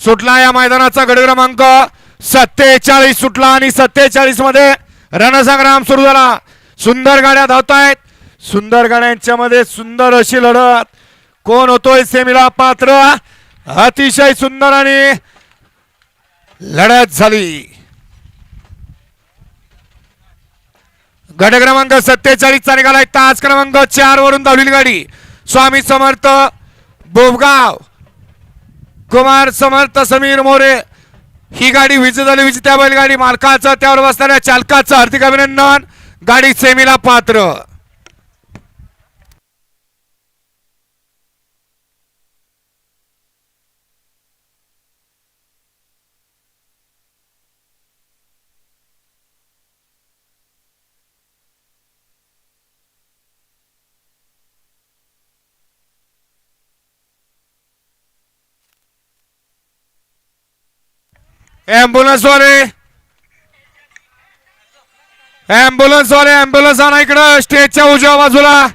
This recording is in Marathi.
सुटला या मैदानाचा गड क्रमांक. सत्तेचाळीस सुटला आणि सत्तेचाळीसमध्ये रणसंग्राम सुरू झाला. सुंदर गाड्या धावतायत. सुंदर गाड्यांच्या मध्ये सुंदर अशी लढत. कोण होतोय सेमीला पात्र? अतिशय सुंदर आणि लढत झाली. गट क्रमांक सत्तेचाळीस चा निघालाय. तास क्रमांक चार वरून धावलेली गाडी. स्वामी समर्थ बोबगाव. कुमार समर्थ समीर मोरे ही गाडी विज झाली विजेत्या बैलगाडी मालकाचं त्यावर बसणाऱ्या चालकाचं हार्दिक अभिनंदन. गाडी सेमीला पात्र. ॲम्ब्युलन्सवाले ॲम्ब्युलन्सवाले ॲम्ब्युलन्स आणा इकडं. स्टेजच्या उजव्या बाजूला.